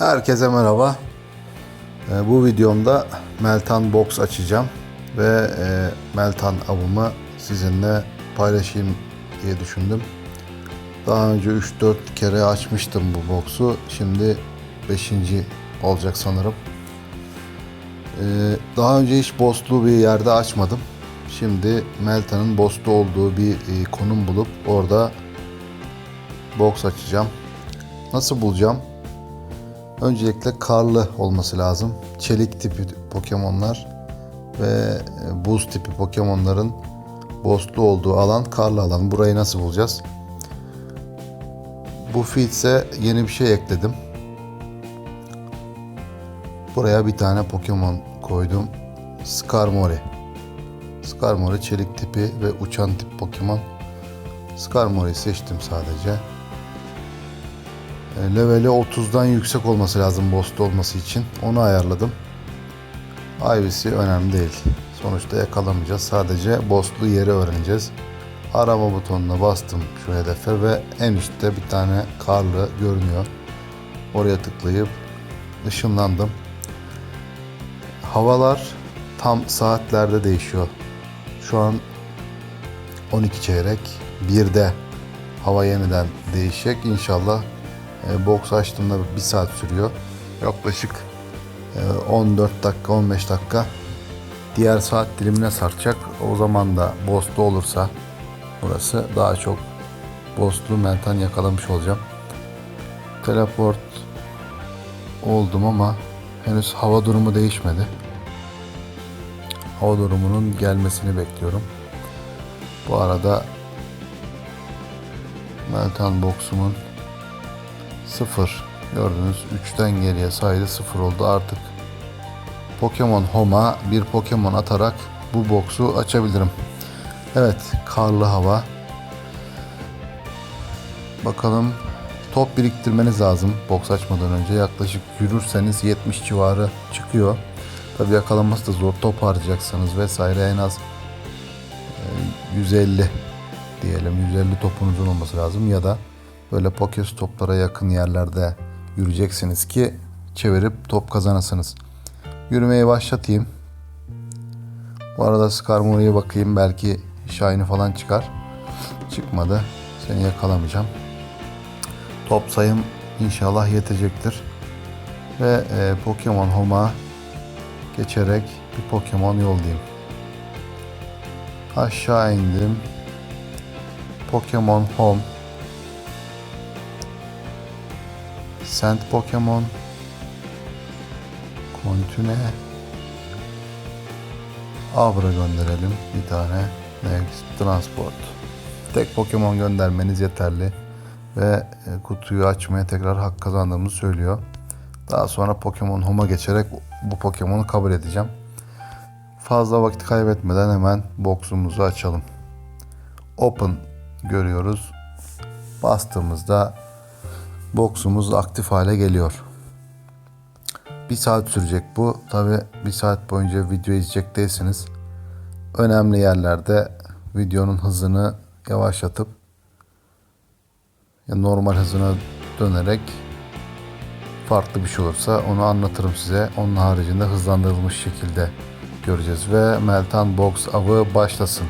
Herkese merhaba. Ee, bu videomda Meltan Box açacağım ve e, Meltan avımı sizinle paylaşayım diye düşündüm. Daha önce 3-4 kere açmıştım bu box'u. Şimdi 5. olacak sanırım. Ee, daha önce hiç Boslu bir yerde açmadım. Şimdi Meltan'ın Boslu olduğu bir e, konum bulup orada box açacağım. Nasıl bulacağım? Öncelikle karlı olması lazım. Çelik tipi Pokemon'lar ve e, buz tipi Pokemon'ların bosslu olduğu alan karlı alan. Burayı nasıl bulacağız? Bu feats'e yeni bir şey ekledim. Buraya bir tane Pokemon koydum. Skarmory. Skarmory çelik tipi ve uçan tip Pokemon. Skarmory'yi seçtim sadece. E, Leveli 30'dan yüksek olması lazım boss'ta olması için. Onu ayarladım. Ivy'si önemli değil. Sonuçta yakalamayacağız. Sadece boss'lu yeri öğreneceğiz. Arama butonuna bastım şu hedefe ve en üstte bir tane karlı görünüyor. Oraya tıklayıp ışınlandım. Havalar tam saatlerde değişiyor. Şu an 12 çeyrek 1'de hava yeniden değişecek. İnşallah e, box açtığımda bir saat sürüyor. Yaklaşık e, 14 dakika 15 dakika diğer saat dilimine sarkacak. O zaman da boss'lu olursa burası daha çok boss'lu mentan yakalamış olacağım. Teleport oldum ama henüz hava durumu değişmedi. Hava durumunun gelmesini bekliyorum. Bu arada Meltan box'umun 0 gördünüz 3'ten geriye saydı 0 oldu artık Pokemon Home'a bir Pokemon atarak bu box'u açabilirim. Evet karlı hava. Bakalım top biriktirmeniz lazım box açmadan önce. Yaklaşık yürürseniz 70 civarı çıkıyor. Tabi yakalanması da zor. Top harcayacaksınız vesaire en az e, 150 diyelim 150 topunuzun olması lazım ya da böyle pokes toplara yakın yerlerde yürüyeceksiniz ki çevirip top kazanasınız. Yürümeye başlatayım. Bu arada Skarmory'e bakayım belki Shiny falan çıkar. Çıkmadı. Seni yakalamayacağım. Top sayım inşallah yetecektir. Ve e, Pokemon Home'a geçerek bir Pokemon yollayayım. Aşağı indim. Pokemon Home Send Pokemon Continue Abra gönderelim bir tane Next Transport Tek Pokemon göndermeniz yeterli ve e, kutuyu açmaya tekrar hak kazandığımızı söylüyor. Daha sonra Pokemon Home'a geçerek bu Pokemon'u kabul edeceğim. Fazla vakit kaybetmeden hemen box'umuzu açalım. Open görüyoruz. Bastığımızda box'umuz aktif hale geliyor. Bir saat sürecek bu. Tabi bir saat boyunca video izleyecek değilsiniz. Önemli yerlerde videonun hızını yavaşlatıp ya normal hızına dönerek farklı bir şey olursa onu anlatırım size. Onun haricinde hızlandırılmış şekilde göreceğiz ve Meltan Box avı başlasın.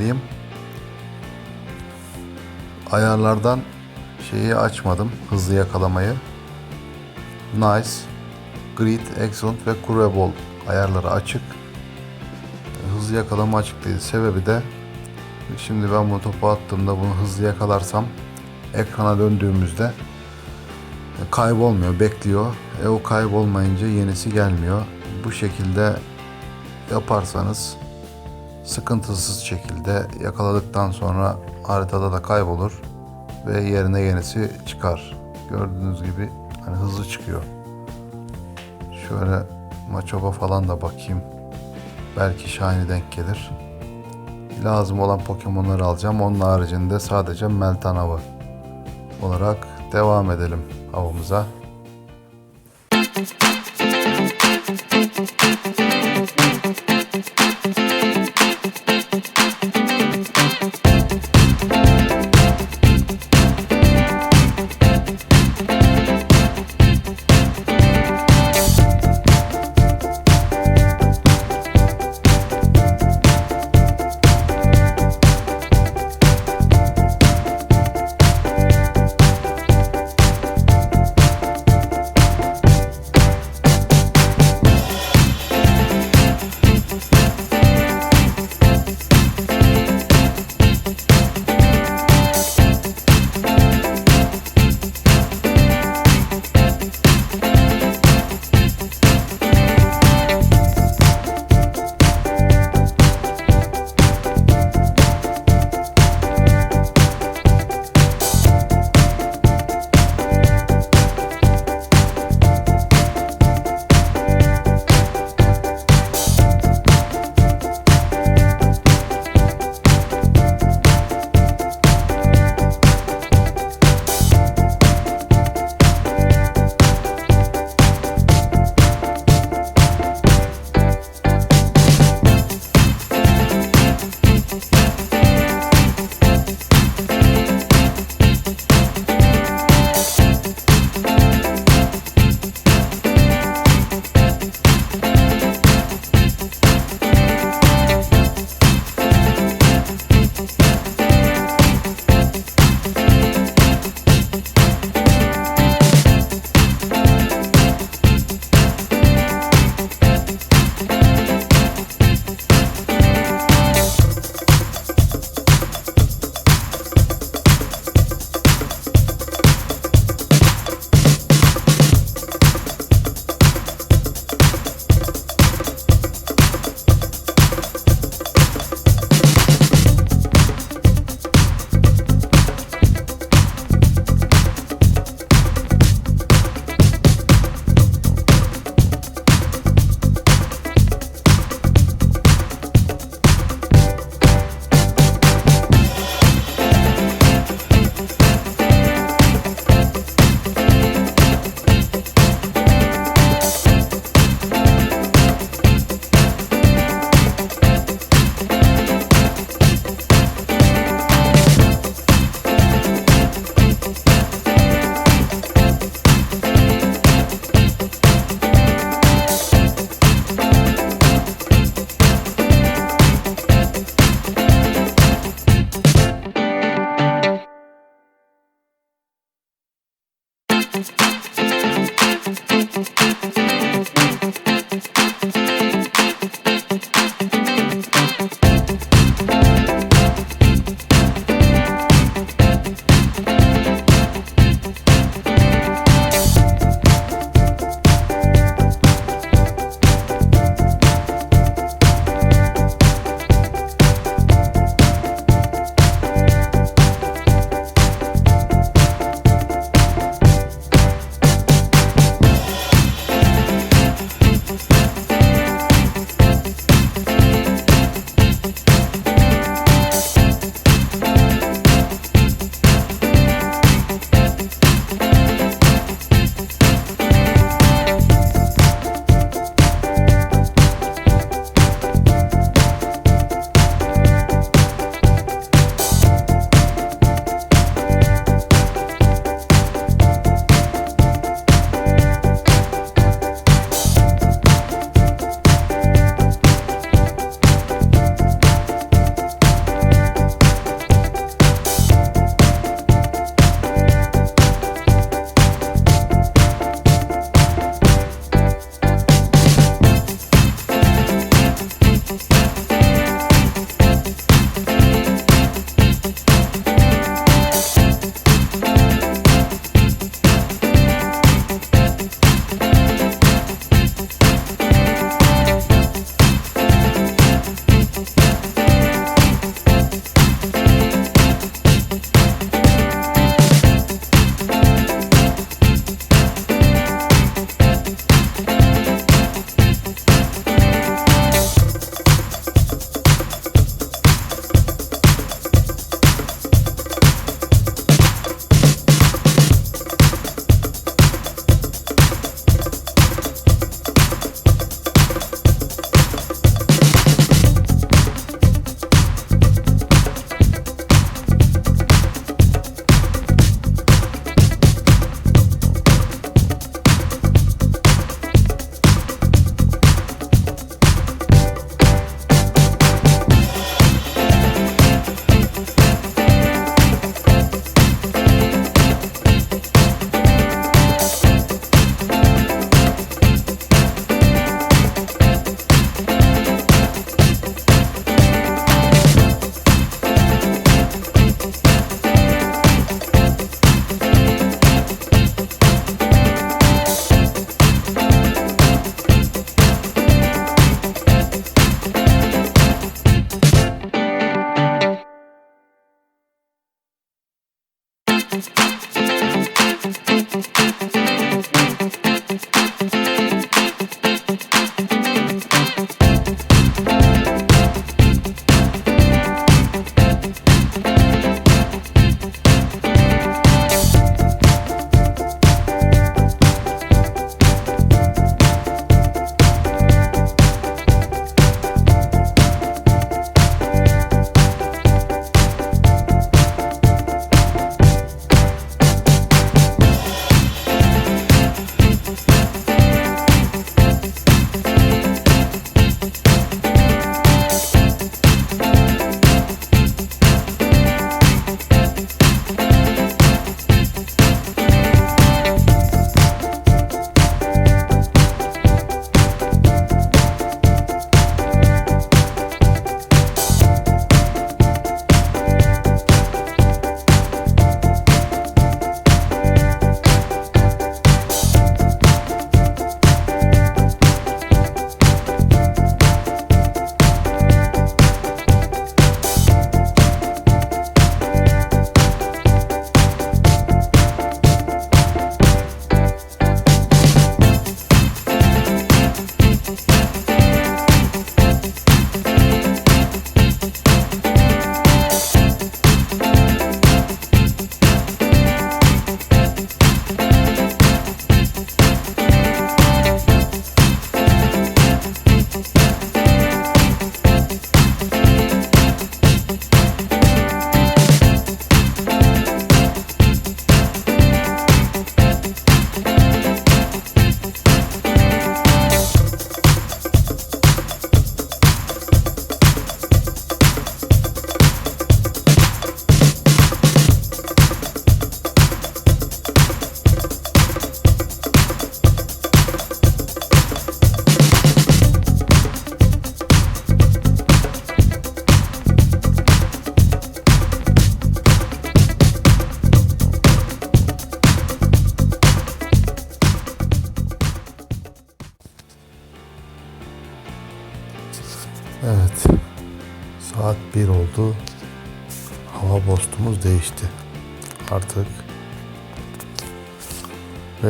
Söyleyeyim. Ayarlardan şeyi açmadım. Hızlı yakalamayı. Nice, Great, Excellent ve Curveball ayarları açık. Hızlı yakalama açık değil. Sebebi de şimdi ben bunu topu attığımda bunu hızlı yakalarsam ekrana döndüğümüzde kaybolmuyor, bekliyor. E o kaybolmayınca yenisi gelmiyor. Bu şekilde yaparsanız sıkıntısız şekilde yakaladıktan sonra haritada da kaybolur ve yerine yenisi çıkar. Gördüğünüz gibi hani hızlı çıkıyor. Şöyle Machoba falan da bakayım. Belki Shiny denk gelir. Lazım olan Pokemon'ları alacağım. Onun haricinde sadece Meltan avı olarak devam edelim avımıza. bir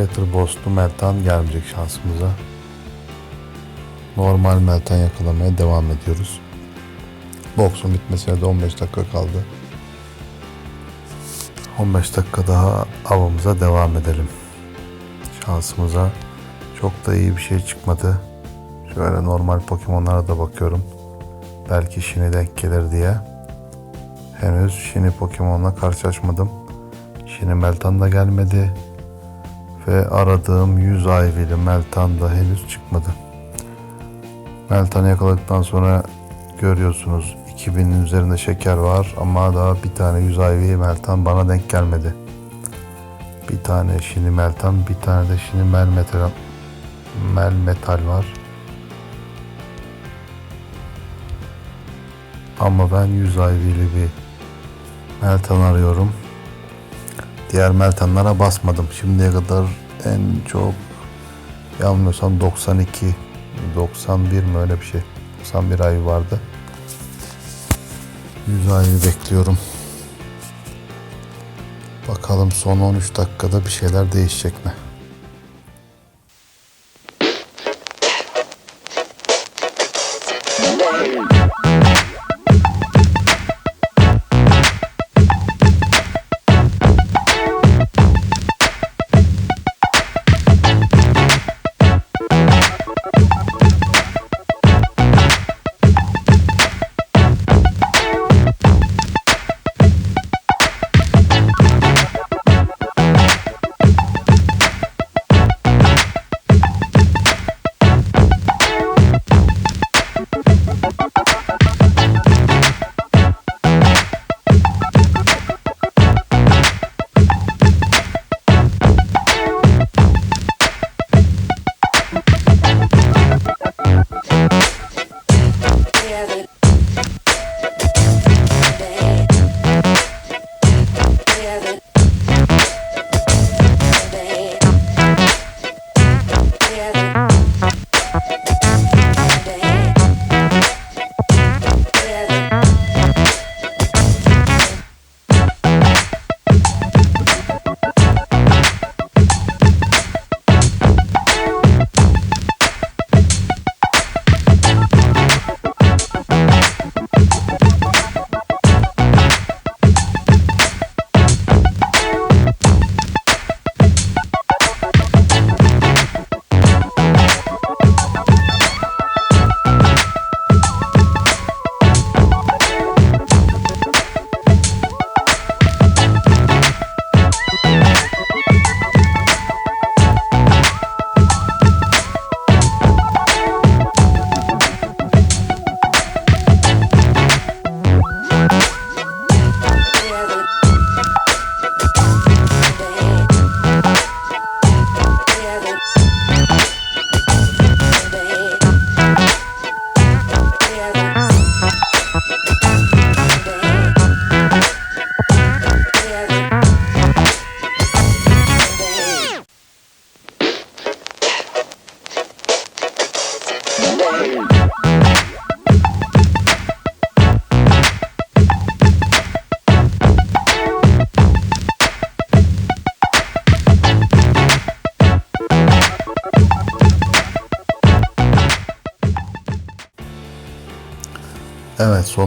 Weather boostlu meltan gelmeyecek şansımıza. Normal meltan yakalamaya devam ediyoruz. Box'un bitmesine de 15 dakika kaldı. 15 dakika daha avımıza devam edelim. Şansımıza çok da iyi bir şey çıkmadı. Şöyle normal Pokemon'lara da bakıyorum. Belki Shiny denk gelir diye. Henüz Shiny Pokemon'la karşılaşmadım. Shiny Meltan da gelmedi. Ve aradığım 100 Ivy'li Meltan da henüz çıkmadı. Meltan'ı yakaladıktan sonra görüyorsunuz 2000'in üzerinde şeker var ama daha bir tane 100 Ivy Meltan bana denk gelmedi. Bir tane Shiny Meltan, bir tane de Shiny Mel Metal, Metal var. Ama ben 100 IV'li bir Meltan arıyorum. Diğer Meltanlara basmadım. Şimdiye kadar en çok yanılmıyorsam 92 91 mi öyle bir şey. 91 ay vardı. 100 ayı bekliyorum. Bakalım son 13 dakikada bir şeyler değişecek mi?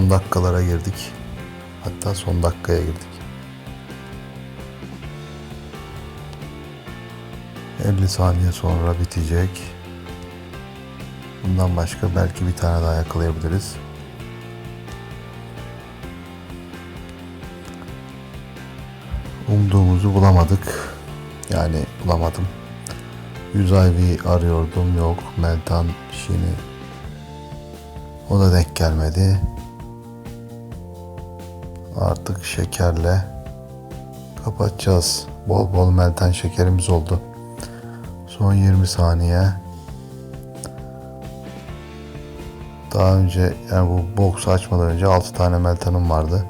Son dakikalara girdik. Hatta son dakikaya girdik. 50 saniye sonra bitecek. Bundan başka belki bir tane daha yakalayabiliriz. Umduğumuzu bulamadık. Yani bulamadım. 100 IV arıyordum yok. Meltan, Şini o da denk gelmedi. Artık şekerle kapatacağız. Bol bol melten şekerimiz oldu. Son 20 saniye. Daha önce yani bu box'u açmadan önce 6 tane meltanım vardı.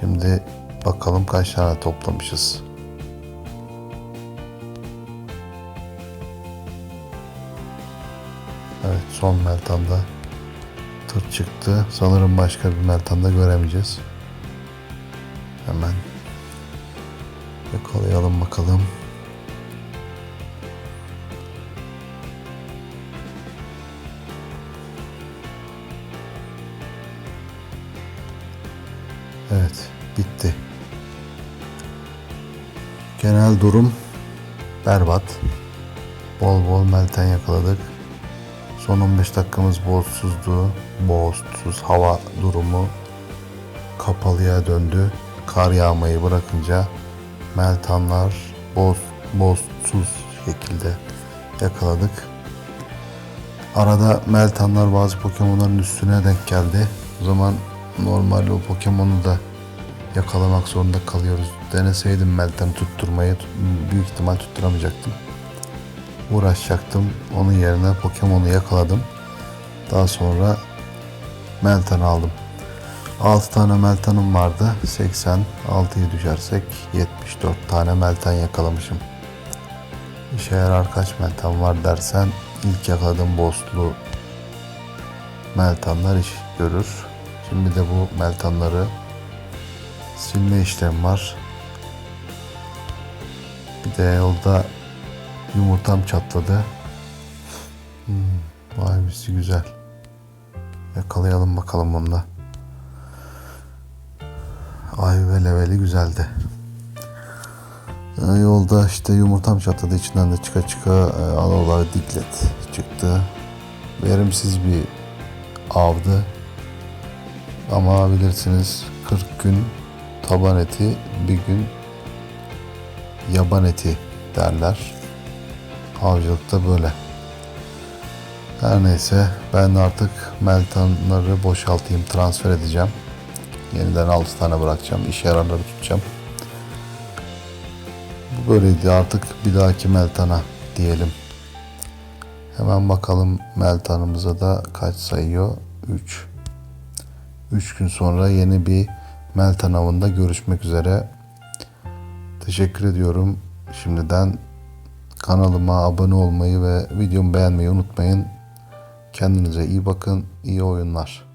Şimdi bakalım kaç tane toplamışız. Evet son meltanda Tır çıktı. Sanırım başka bir Meltan'da göremeyeceğiz. Hemen yakalayalım bakalım. Evet, bitti. Genel durum berbat. Bol bol melten yakaladık. Son 15 dakikamız bozsuzdu. Bozsuz hava durumu kapalıya döndü. Kar yağmayı bırakınca meltanlar boz bozsuz şekilde yakaladık. Arada meltanlar bazı Pokemon'ların üstüne denk geldi. O zaman normal o Pokemon'u da yakalamak zorunda kalıyoruz. Deneseydim meltan tutturmayı büyük ihtimal tutturamayacaktım. Uğraşacaktım. Onun yerine Pokemon'u yakaladım. Daha sonra Meltan aldım. 6 tane Meltan'ım vardı. 86'yı düşersek 74 tane Meltan yakalamışım. İşe yarar kaç Meltan var dersen ilk yakaladığım bosslu Meltanlar iş görür. Şimdi de bu Meltanları silme işlemi var. Bir de yolda yumurtam çatladı. Hmm, vay bizi güzel. Yakalayalım bakalım onu da. Ay ve leveli güzeldi. Ee, Yolda işte yumurtam çatladı içinden de çıka çıka e, alolar diklet çıktı. Verimsiz bir avdı. Ama bilirsiniz 40 gün taban eti bir gün yaban eti derler. Avcılıkta böyle. Her neyse ben artık meltanları boşaltayım transfer edeceğim. Yeniden 6 tane bırakacağım. İş yararları tutacağım. Bu böyleydi artık bir dahaki meltana diyelim. Hemen bakalım meltanımıza da kaç sayıyor? 3. 3 gün sonra yeni bir meltan avında görüşmek üzere. Teşekkür ediyorum şimdiden. Kanalıma abone olmayı ve videomu beğenmeyi unutmayın. Kendinize iyi bakın. İyi oyunlar.